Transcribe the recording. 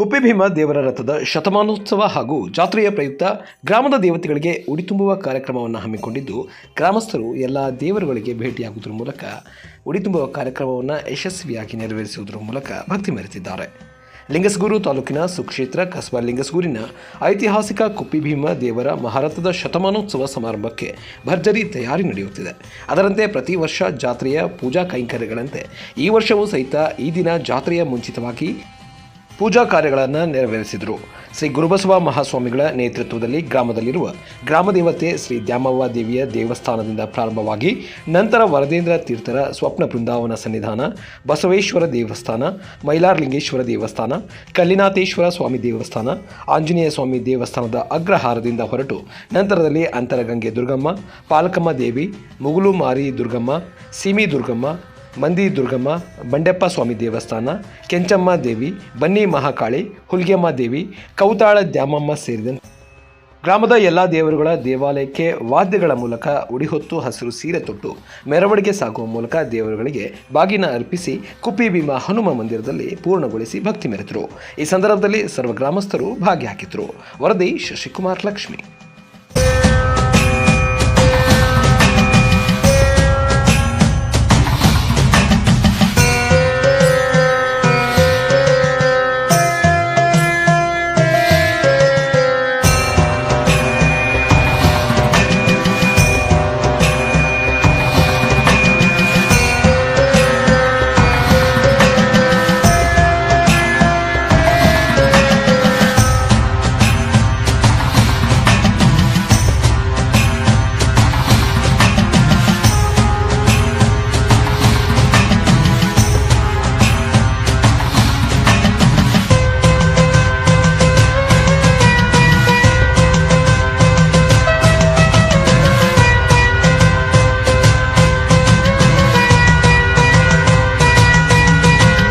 ಕುಪ್ಪಿಭೀಮ ದೇವರ ರಥದ ಶತಮಾನೋತ್ಸವ ಹಾಗೂ ಜಾತ್ರೆಯ ಪ್ರಯುಕ್ತ ಗ್ರಾಮದ ದೇವತೆಗಳಿಗೆ ಉಡಿ ತುಂಬುವ ಕಾರ್ಯಕ್ರಮವನ್ನು ಹಮ್ಮಿಕೊಂಡಿದ್ದು, ಗ್ರಾಮಸ್ಥರು ಎಲ್ಲ ದೇವರುಗಳಿಗೆ ಭೇಟಿಯಾಗುವುದರ ಮೂಲಕ ಉಡಿ ತುಂಬುವ ಕಾರ್ಯಕ್ರಮವನ್ನು ಯಶಸ್ವಿಯಾಗಿ ನೆರವೇರಿಸುವುದರ ಮೂಲಕ ಭಕ್ತಿ ಮೆರೆತಿದ್ದಾರೆ ಲಿಂಗಸಗೂರು ತಾಲೂಕಿನ ಸುಕ್ಷೇತ್ರ ಕಸ್ಬಾ ಲಿಂಗಸಗೂರಿನ ಐತಿಹಾಸಿಕ ಕುಪ್ಪಿಭೀಮ ದೇವರ ಮಹಾರಥದ ಶತಮಾನೋತ್ಸವ ಸಮಾರಂಭಕ್ಕೆ ಭರ್ಜರಿ ತಯಾರಿ ನಡೆಯುತ್ತಿದೆ. ಅದರಂತೆ ಪ್ರತಿ ವರ್ಷ ಜಾತ್ರೆಯ ಪೂಜಾ ಕೈಂಕರ್ಯಗಳಂತೆ ಈ ವರ್ಷವೂ ಸಹಿತ ಈ ದಿನ ಜಾತ್ರೆಯ ಮುಂಚಿತವಾಗಿ ಪೂಜಾ ಕಾರ್ಯಗಳನ್ನು ನೆರವೇರಿಸಿದರು. ಶ್ರೀ ಗುರುಬಸವ ಮಹಾಸ್ವಾಮಿಗಳ ನೇತೃತ್ವದಲ್ಲಿ ಗ್ರಾಮದಲ್ಲಿರುವ ಗ್ರಾಮದೇವತೆ ಶ್ರೀ ದ್ಯಾಮವ್ವ ದೇವಿಯ ದೇವಸ್ಥಾನದಿಂದ ಪ್ರಾರಂಭವಾಗಿ ನಂತರ ವರದೇಂದ್ರ ತೀರ್ಥರ ಸ್ವಪ್ನ ಬೃಂದಾವನ ಸನ್ನಿಧಾನ, ಬಸವೇಶ್ವರ ದೇವಸ್ಥಾನ, ಮೈಲಾರಲಿಂಗೇಶ್ವರ ದೇವಸ್ಥಾನ, ಕಲ್ಲಿನಾಥೇಶ್ವರ ಸ್ವಾಮಿ ದೇವಸ್ಥಾನ, ಆಂಜನೇಯ ಸ್ವಾಮಿ ದೇವಸ್ಥಾನದ ಅಗ್ರಹಾರದಿಂದ ಹೊರಟು ನಂತರದಲ್ಲಿ ಅಂತರಗಂಗೆ ದುರ್ಗಮ್ಮ, ಪಾಲಕಮ್ಮ ದೇವಿ ಮುಗುಲು ಮಾರಿ ದುರ್ಗಮ್ಮ, ಸಿಮಿ ದುರ್ಗಮ್ಮ ಮಂದಿ ದುರ್ಗಮ್ಮ, ಬಂಡೆಪ್ಪ ಸ್ವಾಮಿ ದೇವಸ್ಥಾನ, ಕೆಂಚಮ್ಮ ದೇವಿ, ಬನ್ನಿ ಮಹಾಕಾಳಿ, ಹುಲ್ಗೆಮ್ಮ ದೇವಿ, ಕೌತಾಳ ದ್ಯಾಮಮ್ಮ ಸೇರಿದಂತೆ ಗ್ರಾಮದ ಎಲ್ಲ ದೇವರುಗಳ ದೇವಾಲಯಕ್ಕೆ ವಾದ್ಯಗಳ ಮೂಲಕ ಉಡಿಹೊತ್ತು ಹಸಿರು ಸೀರೆ ತೊಟ್ಟು ಮೆರವಣಿಗೆ ಸಾಗುವ ಮೂಲಕ ದೇವರುಗಳಿಗೆ ಬಾಗಿನ ಅರ್ಪಿಸಿ ಕುಪ್ಪಿ ಭೀಮ ಹನುಮ ಮಂದಿರದಲ್ಲಿ ಪೂರ್ಣಗೊಳಿಸಿ ಭಕ್ತಿ ಮೆರೆದರು. ಈ ಸಂದರ್ಭದಲ್ಲಿ ಸರ್ವ ಗ್ರಾಮಸ್ಥರು ಭಾಗಿಯಾಗಿದ್ದರು ವರದಿ ಶಶಿಕುಮಾರ್ ಲಕ್ಷ್ಮಿ.